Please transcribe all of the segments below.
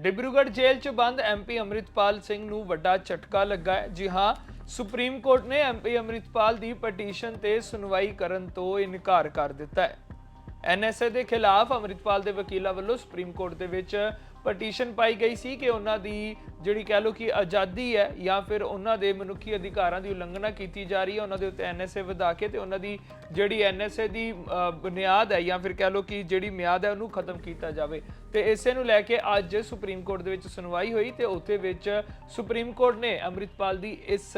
ਡਿਬਰੂਗੜ੍ਹ ਜੇਲ੍ਹ 'ਚ ਬੰਦ ਐਮਪੀ ਅੰਮ੍ਰਿਤਪਾਲ ਸਿੰਘ ਨੂੰ ਵੱਡਾ ਝਟਕਾ ਲੱਗਾ ਹੈ। ਜੀ ਹਾਂ, ਸੁਪਰੀਮ ਕੋਰਟ ਨੇ ਐਮਪੀ ਅੰਮ੍ਰਿਤਪਾਲ ਦੀ ਪਟੀਸ਼ਨ ਤੇ ਸੁਣਵਾਈ ਕਰਨ ਤੋਂ ਇਨਕਾਰ ਕਰ ਦਿੱਤਾ ਹੈ। ਐਨਐਸਏ ਦੇ ਖਿਲਾਫ ਅੰਮ੍ਰਿਤਪਾਲ ਦੇ ਵਕੀਲਾਂ ਵੱਲੋਂ ਸੁਪਰੀਮ ਕੋਰਟ ਦੇ ਵਿੱਚ ਪਟੀਸ਼ਨ ਪਾਈ ਗਈ ਸੀ ਕਿ ਉਹਨਾਂ ਦੀ ਜਿਹੜੀ ਕਹਿ ਲਓ ਕਿ ਆਜ਼ਾਦੀ ਹੈ ਜਾਂ ਫਿਰ ਉਹਨਾਂ ਦੇ ਮਨੁੱਖੀ ਅਧਿਕਾਰਾਂ ਦੀ ਉਲੰਘਣਾ ਕੀਤੀ ਜਾ ਰਹੀ ਹੈ, ਉਹਨਾਂ ਦੇ ਉੱਤੇ ਐਨਐਸਏ ਵਧਾ ਕੇ ਤੇ ਉਹਨਾਂ ਦੀ ਜਿਹੜੀ ਐਨਐਸਏ ਦੀ ਬੁਨਿਆਦ ਹੈ ਜਾਂ ਫਿਰ ਕਹਿ ਲਓ ਕਿ ਜਿਹੜੀ ਮਿਆਦ ਹੈ ਉਹਨੂੰ ਖਤਮ ਕੀਤਾ ਜਾਵੇ। ਤੇ ਇਸੇ ਨੂੰ ਲੈ ਕੇ ਅੱਜ ਸੁਪਰੀਮ ਕੋਰਟ ਦੇ ਵਿੱਚ ਸੁਣਵਾਈ ਹੋਈ ਤੇ ਉੱਥੇ ਵਿੱਚ ਸੁਪਰੀਮ ਕੋਰਟ ਨੇ ਅੰਮ੍ਰਿਤਪਾਲ ਦੀ ਇਸ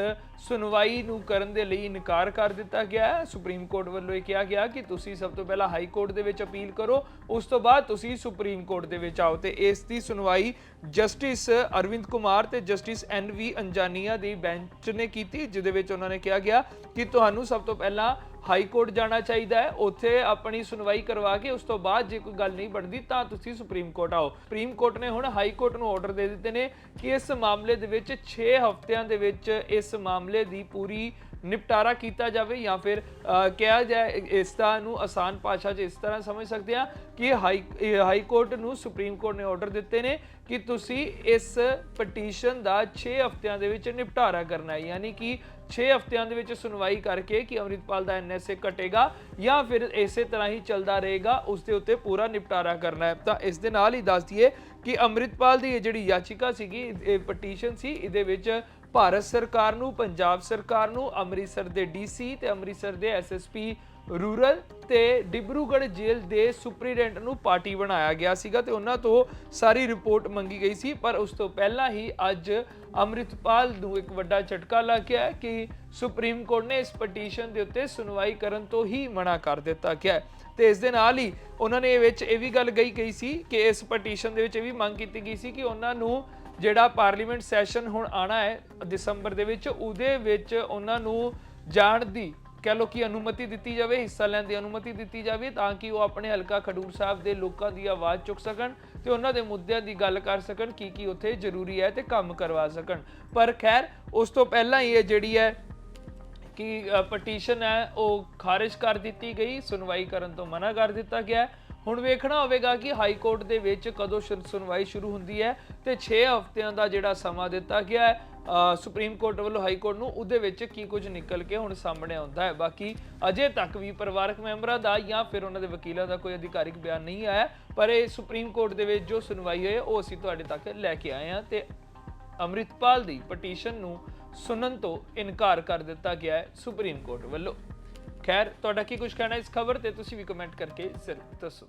ਸੁਣਵਾਈ ਨੂੰ ਕਰਨ ਦੇ ਲਈ ਇਨਕਾਰ ਕਰ ਦਿੱਤਾ ਗਿਆ ਹੈ। ਸੁਪਰੀਮ ਕੋਰਟ ਵੱਲੋਂ ਇਹ ਕਿਹਾ ਗਿਆ ਕਿ ਤੁਸੀਂ ਸਭ ਤੋਂ ਪਹਿਲਾਂ ਹਾਈ ਕੋਰਟ ਦੇ ਵਿੱਚ ਅਪੀਲ ਕਰੋ, ਉਸ ਤੋਂ ਬਾਅਦ ਤੁਸੀਂ ਸੁਪਰੀਮ ਕੋਰਟ ਦੇ ਵਿੱਚ ਆਓ ਤੇ ਇਸ ਦੀ ਸੁਣਵਾਈ ਜਸਟਿਸ ਅਰਵਿੰਦ ਕੁਮਾਰ ਤੇ ਜਸਟਿਸ ਐਨ ਵੀ ਅੰਜਾਨੀਆ ਦੀ ਬੈਂਚ ਨੇ ਕੀਤੀ, ਜਿਹਦੇ ਵਿੱਚ ਉਹਨਾਂ ਨੇ ਕਿਹਾ ਗਿਆ ਕਿ ਤੁਹਾਨੂੰ ਸਭ ਤੋਂ ਪਹਿਲਾਂ ਹਾਈ ਕੋਰਟ ਜਾਣਾ ਚਾਹੀਦਾ ਹੈ। ਉੱਥੇ ਆਪਣੀ ਸੁਣਵਾਈ ਕਰਵਾ ਕੇ ਉਸ ਤੋਂ ਬਾਅਦ ਜੇ ਕੋਈ ਗੱਲ ਨਹੀਂ ਬਣਦੀ ਤਾਂ ਤੁਸੀਂ ਸੁਪਰੀਮ ਕੋਰਟ ਆਓ। ਸੁਪਰੀਮ ਕੋਰਟ ਨੇ ਹੁਣ ਹਾਈ ਕੋਰਟ ਨੂੰ ਆਰਡਰ ਦੇ ਦਿੱਤੇ ਨੇ ਕਿ ਇਸ ਮਾਮਲੇ ਦੇ ਵਿੱਚ 6 ਹਫ਼ਤਿਆਂ ਦੇ ਵਿੱਚ ਇਸ ਮਾਮਲੇ ਦੀ ਪੂਰੀ ਨਿਪਟਾਰਾ ਕੀਤਾ ਜਾਵੇ ਜਾਂ ਫਿਰ ਅ, ਕਿਹਾ ਜਾਏ ਇਸ ਤਰ੍ਹਾਂ ਨੂੰ ਆਸਾਨ ਭਾਸ਼ਾ 'ਚ ਇਸ ਤਰ੍ਹਾਂ ਸਮਝ ਸਕਦੇ ਆ ਕਿ ਹਾਈ ਹਾਈ ਕੋਰਟ ਨੂੰ ਸੁਪਰੀਮ ਕੋਰਟ ਨੇ ਆਰਡਰ ਦਿੱਤੇ ਨੇ ਕਿ ਤੁਸੀਂ ਇਸ ਪਟੀਸ਼ਨ ਦਾ 6 ਹਫ਼ਤਿਆਂ ਦੇ ਵਿੱਚ ਨਿਪਟਾਰਾ ਕਰਨਾ ਹੈ। ਯਾਨੀ ਕਿ 6 ਹਫ਼ਤਿਆਂ ਦੇ ਵਿੱਚ ਸੁਣਵਾਈ ਕਰਕੇ ਕਿ ਅੰਮ੍ਰਿਤਪਾਲ ਦਾ ਐਨਐਸਏ ਕਟੇਗਾ ਜਾਂ ਫਿਰ ਇਸੇ ਤਰ੍ਹਾਂ ਹੀ ਚੱਲਦਾ ਰਹੇਗਾ, ਉਸ ਦੇ ਉੱਤੇ ਪੂਰਾ ਨਿਪਟਾਰਾ ਕਰਨਾ ਹੈ। ਤਾਂ ਇਸ ਦੇ ਨਾਲ ਹੀ ਦੱਸ ਦਈਏ ਕਿ ਅੰਮ੍ਰਿਤਪਾਲ ਦੀ ਇਹ ਜਿਹੜੀ ਯਾਚਿਕਾ ਸੀਗੀ, ਇਹ ਪਟੀਸ਼ਨ ਸੀ, ਇਹਦੇ ਵਿੱਚ ਭਾਰਤ ਸਰਕਾਰ ਨੂੰ, ਪੰਜਾਬ ਸਰਕਾਰ ਨੂੰ, ਅੰਮ੍ਰਿਤਸਰ ਦੇ ਡੀਸੀ ਤੇ ਅੰਮ੍ਰਿਤਸਰ ਦੇ ਐਸਐਸਪੀ ਰੂਰਲ ਤੇ ਡਿਬਰੂਗੜ੍ਹ ਜੇਲ੍ਹ ਦੇ ਸੁਪਰੀਡੈਂਟ ਨੂੰ ਪਾਰਟੀ ਬਣਾਇਆ ਗਿਆ ਸੀਗਾ ਤੇ ਉਹਨਾਂ ਤੋਂ ਸਾਰੀ ਰਿਪੋਰਟ ਮੰਗੀ ਗਈ ਸੀ, ਪਰ ਉਸ ਤੋਂ ਪਹਿਲਾਂ ਹੀ ਅੱਜ ਅੰਮ੍ਰਿਤਪਾਲ ਨੂੰ ਇੱਕ ਵੱਡਾ ਝਟਕਾ ਲੱਗਿਆ ਕਿ ਸੁਪਰੀਮ ਕੋਰਟ ਨੇ ਇਸ ਪਟੀਸ਼ਨ ਦੇ ਉੱਤੇ ਸੁਣਵਾਈ ਕਰਨ ਤੋਂ ਹੀ ਮਨਾ ਕਰ ਦਿੱਤਾ ਗਿਆ ਹੈ। ਤੇ ਇਸ ਦੇ ਨਾਲ ਹੀ ਉਹਨਾਂ ਨੇ ਇਹ ਵਿੱਚ ਇਹ ਵੀ ਗੱਲ ਗਈ ਗਈ ਸੀ ਕਿ ਇਸ ਪਟੀਸ਼ਨ ਦੇ ਵਿੱਚ ਇਹ ਵੀ ਮੰਗ ਕੀਤੀ ਗਈ ਸੀ ਕਿ ਉਹਨਾਂ ਨੂੰ ਜਿਹੜਾ ਪਾਰਲੀਮੈਂਟ ਸੈਸ਼ਨ ਹੁਣ ਆਣਾ ਹੈ, ਦਸੰਬਰ ਦੇ ਵਿੱਚ, ਉਹਦੇ ਵਿੱਚ ਉਹਨਾਂ ਨੂੰ ਜਾਣ ਦੀ ਕਹਿ ਲੋ ਕਿ ਅਨੁਮਤੀ ਦਿੱਤੀ ਜਾਵੇ, ਹਿੱਸਾ ਲੈਣ ਦੀ ਅਨੁਮਤੀ ਦਿੱਤੀ ਜਾਵੇ ਤਾਂ ਕਿ ਉਹ ਆਪਣੇ ਹਲਕਾ ਖਡੂਰ ਸਾਹਿਬ ਦੇ ਲੋਕਾਂ ਦੀ ਆਵਾਜ਼ ਚੁੱਕ ਸਕਣ ਤੇ ਉਹਨਾਂ ਦੇ ਮੁੱਦਿਆਂ ਦੀ ਗੱਲ ਕਰ ਸਕਣ ਕੀ ਕੀ ਉੱਥੇ ਜ਼ਰੂਰੀ ਹੈ ਤੇ ਕੰਮ ਕਰਵਾ ਸਕਣ। ਪਰ ਖੈਰ, ਉਸ ਤੋਂ ਪਹਿਲਾਂ ਹੀ ਇਹ ਜਿਹੜੀ ਹੈ ਕਿ ਪਟੀਸ਼ਨ ਹੈ, ਉਹ ਖਾਰਜ ਕਰ ਦਿੱਤੀ ਗਈ, ਸੁਣਵਾਈ ਕਰਨ ਤੋਂ ਮਨਾ ਕਰ ਦਿੱਤਾ ਗਿਆ ਹੁਣ ਵੇਖਣਾ ਹੋਵੇਗਾ ਕਿ ਹਾਈ ਕੋਰਟ ਦੇ ਵਿੱਚ ਕਦੋਂ ਸ਼ੁਰੂ- ਸੁਣਵਾਈ ਸ਼ੁਰੂ ਹੁੰਦੀ ਹੈ ਤੇ 6 ਹਫ਼ਤਿਆਂ ਦਾ ਜਿਹੜਾ ਸਮਾਂ ਦਿੱਤਾ ਗਿਆ ਹੈ। ਸੁਪਰੀਮ ਕੋਰਟ ਵੱਲੋਂ ਹਾਈ ਕੋਰਟ ਨੂੰ ਉਹਦੇ ਵਿੱਚ ਕੀ ਕੁਝ ਨਿਕਲ ਕੇ ਹੁਣ ਸਾਹਮਣੇ ਆਉਂਦਾ ਹੈ। ਬਾਕੀ ਅਜੇ ਤੱਕ ਵੀ ਪਰਿਵਾਰਕ ਮੈਂਬਰਾਂ ਦਾ ਜਾਂ ਫਿਰ ਉਹਨਾਂ ਦੇ ਵਕੀਲਾਂ ਦਾ ਕੋਈ ਅਧਿਕਾਰਿਕ ਬਿਆਨ ਨਹੀਂ ਆਇਆ, ਪਰ ਇਹ ਸੁਪਰੀਮ ਕੋਰਟ ਦੇ ਵਿੱਚ ਜੋ ਸੁਣਵਾਈ ਹੋਈ ਉਹ ਅਸੀਂ ਤੁਹਾਡੇ ਤੱਕ ਲੈ ਕੇ ਆਏ ਹਾਂ ਤੇ ਅੰਮ੍ਰਿਤਪਾਲ ਦੀ ਪਟੀਸ਼ਨ ਨੂੰ ਸੁਣਨ ਤੋਂ ਇਨਕਾਰ ਕਰ ਦਿੱਤਾ ਗਿਆ ਹੈ ਸੁਪਰੀਮ ਕੋਰਟ ਵੱਲੋਂ। ਖੈਰ, ਤੁਹਾਡਾ ਕੀ ਕੁਝ ਕਹਿਣਾ ਇਸ ਖਬਰ ਤੇ ਤੁਸੀਂ ਵੀ ਕਮੈਂਟ ਕਰਕੇ ਜ਼ਰੂਰ ਦੱਸੋ।